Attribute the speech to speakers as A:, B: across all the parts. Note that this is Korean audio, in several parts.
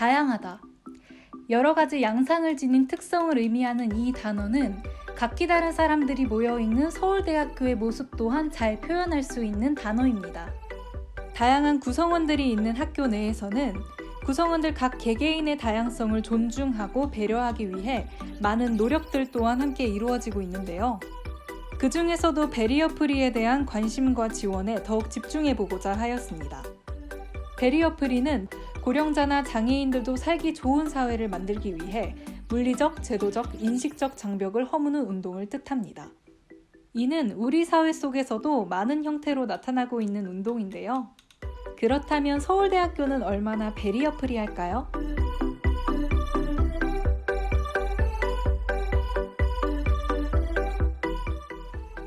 A: 다양하다. 여러 가지 양상을 지닌 특성을 의미하는 이 단어는 각기 다른 사람들이 모여 있는 서울대학교의 모습 또한 잘 표현할 수 있는 단어입니다. 다양한 구성원들이 있는 학교 내에서는 구성원들 각 개개인의 다양성을 존중하고 배려하기 위해 많은 노력들 또한 함께 이루어지고 있는데요. 그 중에서도 베리어 프리에 대한 관심과 지원에 더욱 집중해 보고자 하였습니다. 베리어 프리는 고령자나 장애인들도 살기 좋은 사회를 만들기 위해 물리적, 제도적, 인식적 장벽을 허무는 운동을 뜻합니다. 이는 우리 사회 속에서도 많은 형태로 나타나고 있는 운동인데요. 그렇다면 서울대학교는 얼마나 베리어 프리할까요?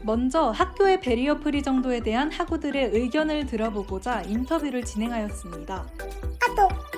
A: 먼저 학교의 베리어 프리 정도에 대한 학우들의 의견을 들어보고자 인터뷰를 진행하였습니다. ート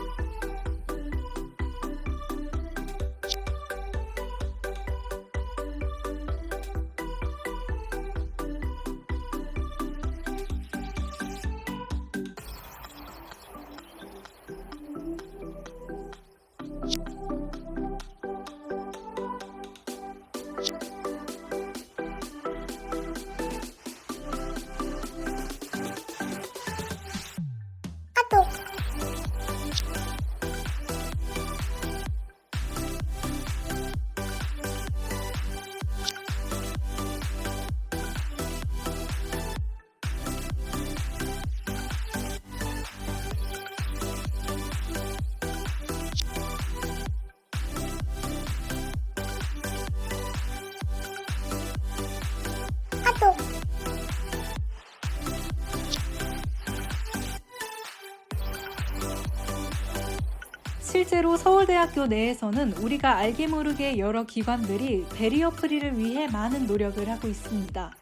A: 실제로 서울대학교 내에서는 우리가 알게 모르게 여러 기관들이 베리어 프리를 위해 많은 노력을 하고 있습니다.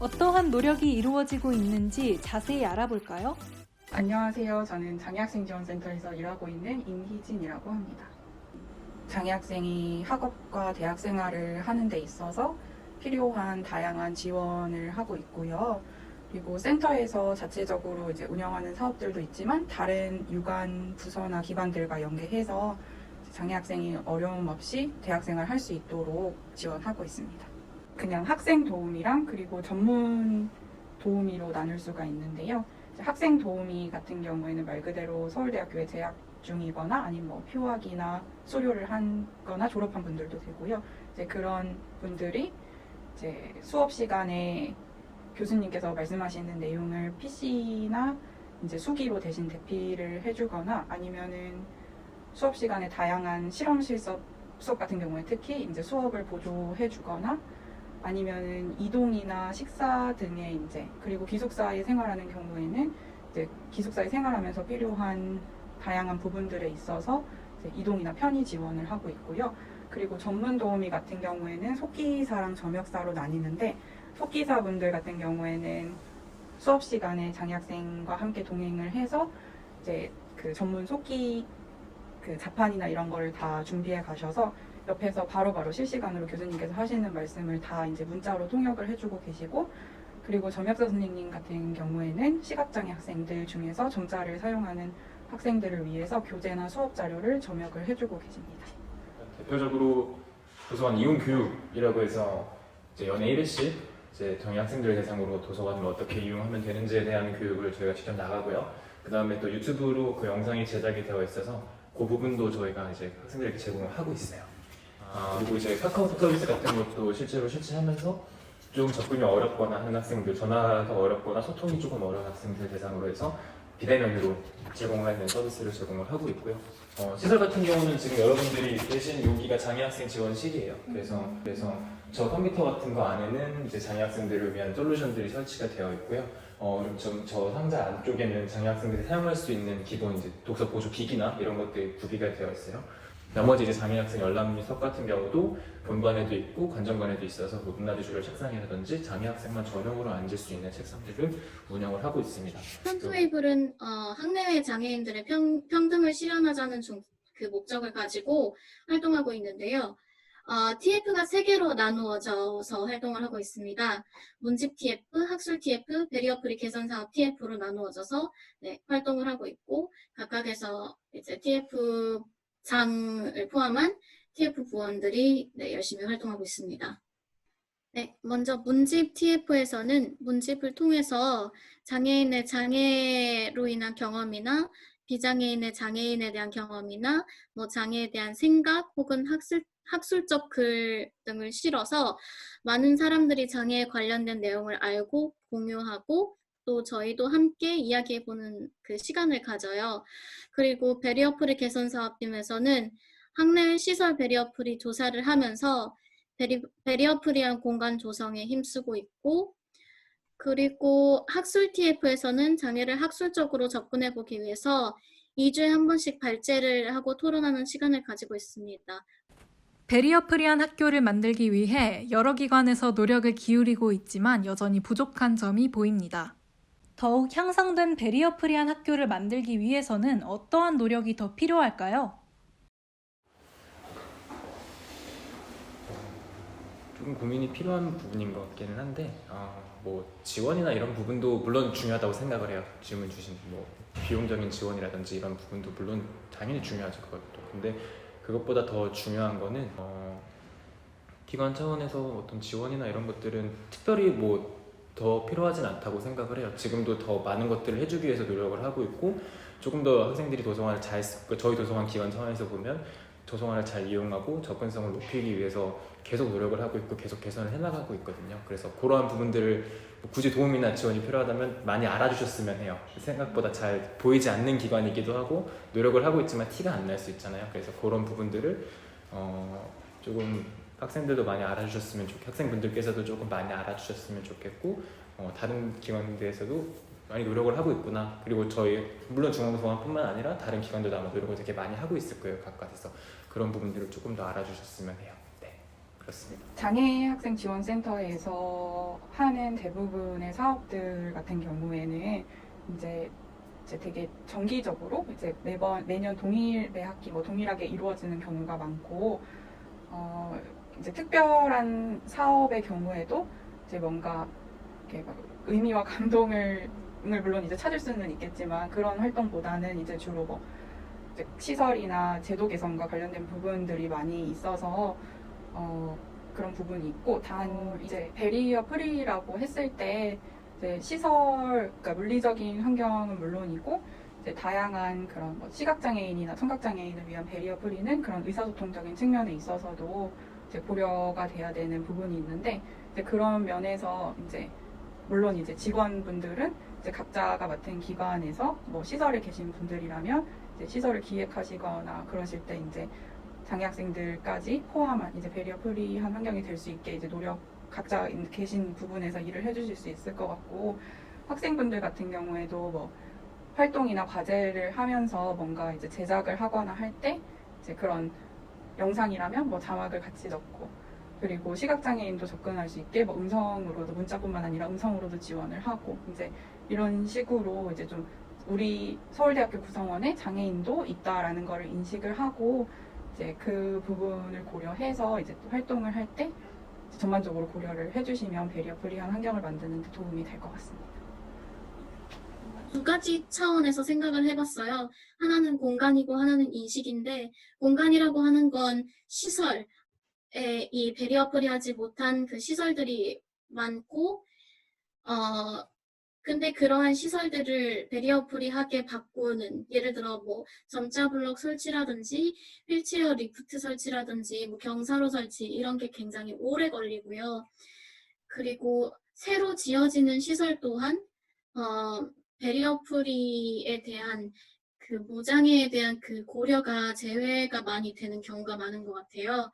A: 어떠한 노력이 이루어지고 있는지 자세히 알아볼까요?
B: 안녕하세요. 저는 장애학생 지원센터에서 일하고 있는 임희진이라고 합니다. 장애학생이 학업과 대학 생활을 하는 데 있어서 필요한 다양한 지원을 하고 있고요. 그리고 센터에서 자체적으로 이제 운영하는 사업들도 있지만 다른 유관 부서나 기관들과 연계해서 장애 학생이 어려움 없이 대학생활 할 수 있도록 지원하고 있습니다. 그냥 학생 도우미랑 그리고 전문 도우미로 나눌 수가 있는데요. 학생 도우미 같은 경우에는 말 그대로 서울대학교에 재학 중이거나 아니면 뭐 휴학이나 수료를 한거나 졸업한 분들도 되고요. 이제 그런 분들이 이제 수업 시간에 교수님께서 말씀하시는 내용을 PC나 이제 수기로 대신 대피를 해주거나 아니면은 수업 시간에 다양한 실험실 수업, 같은 경우에 특히 이제 수업을 보조해주거나 아니면은 이동이나 식사 등의 이제 그리고 기숙사에 생활하는 경우에는 이제 기숙사에 생활하면서 필요한 다양한 부분들에 있어서 이동이나 편의 지원을 하고 있고요. 그리고 전문 도우미 같은 경우에는 속기사랑 점역사로 나뉘는데 속기사분들 같은 경우에는 수업 시간에 장애학생과 함께 동행을 해서 이제 그 전문 속기 그 자판이나 이런 거를 다 준비해 가셔서 옆에서 바로 바로 실시간으로 교수님께서 하시는 말씀을 다 이제 문자로 통역을 해주고 계시고 그리고 점역사 선생님 같은 경우에는 시각장애 학생들 중에서 점자를 사용하는 학생들을 위해서 교재나 수업 자료를 점역을 해주고 계십니다.
C: 대표적으로 도서관 이용 교육이라고 해서 이제 연애 1회씩 이제 정의 학생들 대상으로 도서관을 어떻게 이용하면 되는지에 대한 교육을 저희가 직접 나가고요. 그 다음에 또 유튜브로 그 영상이 제작이 되어 있어서 그 부분도 저희가 이제 학생들에게 제공을 하고 있어요. 아, 그리고 이제 카카오톡 서비스 같은 것도 실제로 실시하면서 좀 접근이 어렵거나 하는 학생들, 전화가 어렵거나 소통이 조금 어려운 학생들 대상으로 해서 비대면으로 제공하는 서비스를 제공을 하고 있고요. 어, 시설 같은 경우는 지금 여러분들이 계신 여기가 장애학생 지원실이에요. 그래서 그래서 저 컴퓨터 같은 거 안에는 이제 장애학생들을 위한 솔루션들이 설치가 되어 있고요. 어, 좀저 상자 안쪽에는 장애학생들이 사용할 수 있는 기본 이제 독서 보조 기기나 이런 것들이 구비가 되어 있어요. 나머지 이제 장애학생 열람리 석 같은 경우도 본관에도 있고 관전관에도 있어서 뭐 문화디주를 책상이라든지 장애학생만 전용으로 앉을 수 있는 책상들을 운영을 하고 있습니다.
D: 펀트웨이블은 어, 학내외 장애인들의 평, 평등을 실현하자는 중, 그 목적을 가지고 활동하고 있는데요. 어, TF가 세 개로 나누어져서 활동을 하고 있습니다. 문집 TF, 학술 TF, 베리어프리 개선 사업 TF로 나누어져서 네, 활동을 하고 있고 각각에서 이제 TF 장을 포함한 TF 부원들이 네, 열심히 활동하고 있습니다. 네, 먼저 문집 TF에서는 문집을 통해서 장애인의 장애로 인한 경험이나 비장애인의 장애인에 대한 경험이나 뭐 장애에 대한 생각 혹은 학술, 학술적 글 등을 실어서 많은 사람들이 장애에 관련된 내용을 알고 공유하고 또 저희도 함께 이야기해보는 그 시간을 가져요. 그리고 베리어프리 개선 사업팀에서는 학내 시설 베리어프리 조사를 하면서 베리, 베리어프리한 공간 조성에 힘쓰고 있고 그리고 학술 TF에서는 장애를 학술적으로 접근해 보기 위해서 2주에 한 번씩 발제를 하고 토론하는 시간을 가지고 있습니다.
A: 베리어 프리한 학교를 만들기 위해 여러 기관에서 노력을 기울이고 있지만 여전히 부족한 점이 보입니다. 더욱 향상된 베리어 프리한 학교를 만들기 위해서는 어떠한 노력이 더 필요할까요?
C: 조금 고민이 필요한 부분인 것 같기는 한데 어, 뭐 지원이나 이런 부분도 물론 중요하다고 생각을 해요. 질문 주신 뭐 비용적인 지원이라든지 이런 부분도 물론 당연히 중요하죠 그것도. 근데 그것보다 더 중요한 거는 어, 기관 차원에서 어떤 지원이나 이런 것들은 특별히 뭐 더 필요하진 않다고 생각을 해요. 지금도 더 많은 것들을 해주기 위해서 노력을 하고 있고 조금 더 학생들이 도서관을 잘 쓰- 그 저희 도서관 기관 차원에서 보면 도서관을 잘 이용하고 접근성을 높이기 위해서 계속 노력을 하고 있고 계속 개선을 해나가고 있거든요. 그래서 그러한 부분들을 뭐 굳이 도움이나 지원이 필요하다면 많이 알아주셨으면 해요. 생각보다 잘 보이지 않는 기관이기도 하고 노력을 하고 있지만 티가 안 날 수 있잖아요. 그래서 그런 부분들을 어, 조금 학생들도 많이 알아주셨으면 좋겠고 학생분들께서도 조금 많이 알아주셨으면 좋겠고 어, 다른 기관들에서도 많이 노력을 하고 있구나. 그리고 저희 물론 중앙도서관뿐만 아니라 다른 기관들도 아마 노력을 되게 많이 하고 있을 거예요. 각각에서 그런 부분들을 조금 더 알아주셨으면 해요. 네, 그렇습니다.
B: 장애 학생 지원센터에서 하는 대부분의 사업들 같은 경우에는 이제 이제 되게 정기적으로 이제 매번 매년 동일 매 학기 뭐 동일하게 이루어지는 경우가 많고 어 이제 특별한 사업의 경우에도 이제 뭔가 이렇게 막 의미와 감동을 을 물론 이제 찾을 수는 있겠지만 그런 활동보다는 이제 주로 뭐 시설이나 제도 개선과 관련된 부분들이 많이 있어서 어 그런 부분이 있고 단 이제 베리어 프리라고 했을 때 이제 시설 그러니까 물리적인 환경은 물론이고 이제 다양한 그런 뭐 시각장애인이나 청각장애인을 위한 베리어 프리는 그런 의사소통적인 측면에 있어서도 이제 고려가 돼야 되는 부분이 있는데 이제 그런 면에서 이제 물론 이제 직원분들은 이제 각자가 맡은 기관에서 뭐 시설에 계신 분들이라면 시설을 기획하시거나 그러실 때 이제 장애 학생들까지 포함한 이제 베리어 프리한 환경이 될 수 있게 이제 노력 각자 있- 계신 부분에서 일을 해주실 수 있을 것 같고 학생분들 같은 경우에도 뭐 활동이나 과제를 하면서 뭔가 이제 제작을 하거나 할 때 이제 그런 영상이라면 뭐 자막을 같이 넣고 그리고 시각장애인도 접근할 수 있게 뭐 음성으로도 문자뿐만 아니라 음성으로도 지원을 하고 이제 이런 식으로 이제 좀 우리 서울대학교 구성원에 장애인도 있다라는 거를 인식을 하고 이제 그 부분을 고려해서 이제 또 활동을 할 때 전반적으로 고려를 해주시면 베리어 프리한 환경을 만드는 데 도움이 될 것 같습니다.
D: 두 가지 차원에서 생각을 해봤어요. 하나는 공간이고 하나는 인식인데 공간이라고 하는 건 시설에 이 베리어 프리하지 못한 그 시설들이 많고 어 근데 그러한 시설들을 베리어프리하게 바꾸는 예를 들어 뭐 점자 블록 설치라든지 휠체어 리프트 설치라든지 뭐 경사로 설치 이런 게 굉장히 오래 걸리고요. 그리고 새로 지어지는 시설 또한 어 베리어프리에 대한 그 무장애에 대한 그 고려가 제외가 많이 되는 경우가 많은 것 같아요.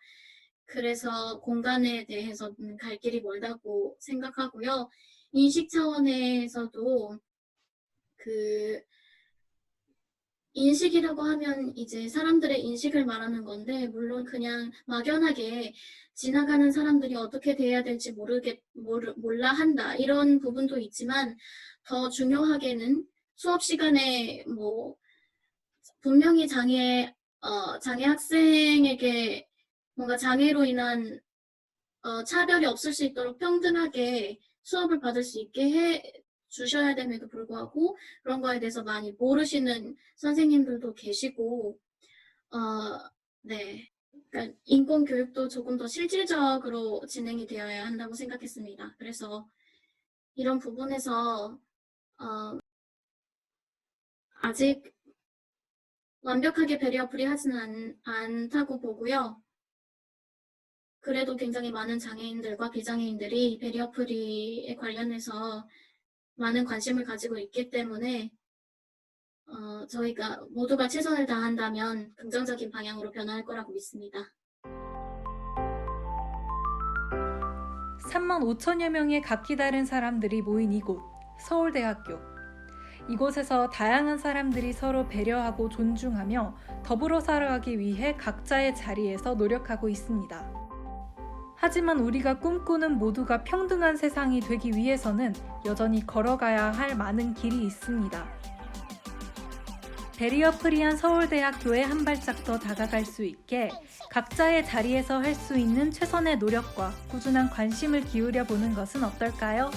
D: 그래서 공간에 대해서는 갈 길이 멀다고 생각하고요. 인식 차원에서도 그 인식이라고 하면 이제 사람들의 인식을 말하는 건데 물론 그냥 막연하게 지나가는 사람들이 어떻게 대해야 될지 모르겠 모르, 몰라 한다 이런 부분도 있지만 더 중요하게는 수업 시간에 뭐 분명히 장애 어 장애 학생에게 뭔가 장애로 인한 어, 차별이 없을 수 있도록 평등하게 수업을 받을 수 있게 해 주셔야 됨에도 불구하고 그런 거에 대해서 많이 모르시는 선생님들도 계시고, 어, 네. 그러니까 인권 교육도 조금 더 실질적으로 진행이 되어야 한다고 생각했습니다. 그래서 이런 부분에서 어, 아직 완벽하게 배리어프리 하지는 않, 않다고 보고요. 그래도 굉장히 많은 장애인들과 비장애인들이 배리어 프리에 관련해서 많은 관심을 가지고 있기 때문에 어, 저희가 모두가 최선을 다한다면 긍정적인 방향으로 변화할 거라고 믿습니다.
A: 3만 5천여 명의 각기 다른 사람들이 모인 이곳, 서울대학교. 이곳에서 다양한 사람들이 서로 배려하고 존중하며 더불어 살아가기 위해 각자의 자리에서 노력하고 있습니다. 하지만 우리가 꿈꾸는 모두가 평등한 세상이 되기 위해서는 여전히 걸어가야 할 많은 길이 있습니다. 베리어 프리한 서울대학교에 한 발짝 더 다가갈 수 있게 각자의 자리에서 할 수 있는 최선의 노력과 꾸준한 관심을 기울여 보는 것은 어떨까요?